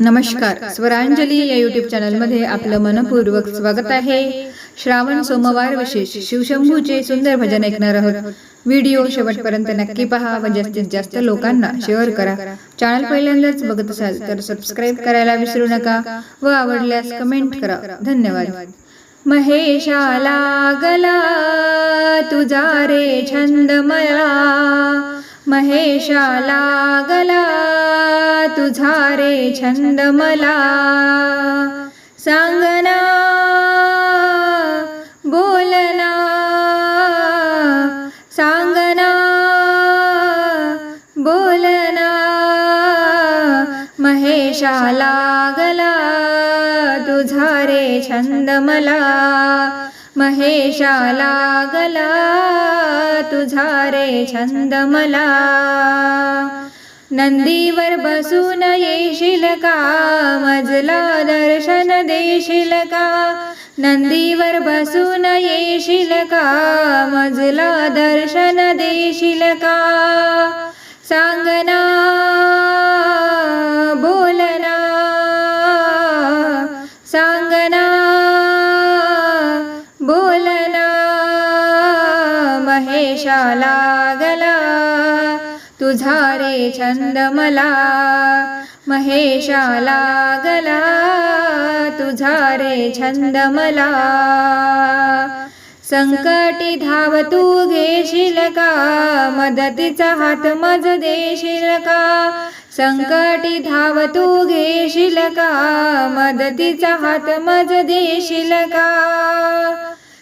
नमस्कार. स्वरांजली या युट्यूब चॅनलमध्ये आपलं मनपूर्वक स्वागत आहे. श्रावण सोमवार विशेष शिवशंभूचे सुंदर भजन ऐकणार आहोत. व्हिडिओ शेवटपर्यंत नक्की पहा व जास्तीत जास्त लोकांना शेअर करा. चॅनल पहिल्यांदाच बघत असाल तर सबस्क्राईब करायला विसरू नका व आवडल्यास कमेंट करा. धन्यवाद. महेशाला गला तुझा रे छंद मला महेशाला गला तुझा रे छंद मला सांगना बोलना सांगना बोलना महेशाला गला तुझा रे छंद मला महेशाला गला तुझा रे छंद मला नंदीवर बसून येशील का? मजला दर्शन देशील का? नंदीवर बसून येशील का? मजला दर्शन देशील का? सांगना बोलना सांगना बोलना महेशाला गला तुझा रे छंद मला महेशाला गला. तुझा रे छंद मला संकटी धाव तू घेशील का? मदतीचा हात मज देशील का? संकटी धाव तू घेशील का? मदतीचा हात मज देशील का?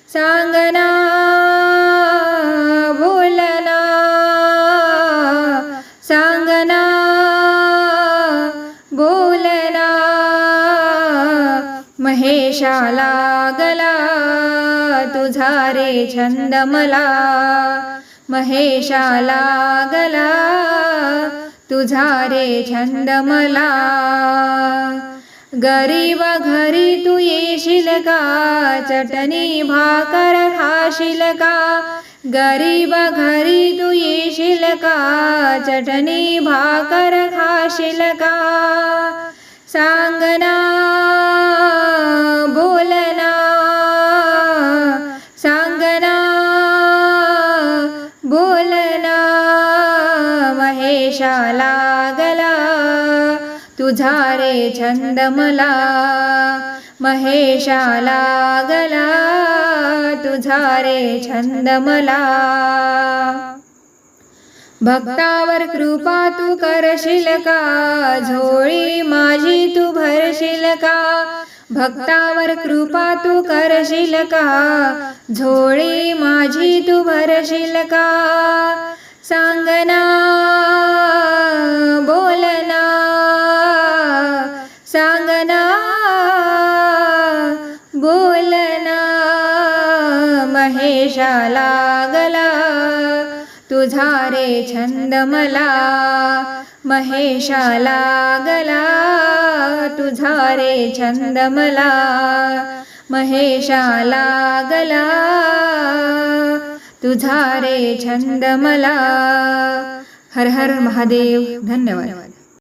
सांगना महेशाला गला तुझा रे छंद मला महेशाला गला तुझा रे छंद मला गरीब घरी तू येशील का? चटणी भाकर खाशील का? गरीब घरी तू येशील का? चटणी भाकर खाशील का? सांगना महेशाला गला तुझा रे छंद मला महेशाला गला तुझा रे छंद मला भक्तावर कृपा तू करशील का? झोळी माझी तू भरशील का? भक्तावर कृपा तू करशील का? झोळी माझी तू भरशील का? बोलना बोलना महेशाला गला तुझा रे छंद मला महेशाला गला तुझा रे छंद मला महेशाला गला तुझा रे छंद मला हर हर महादेव धन्यवाद.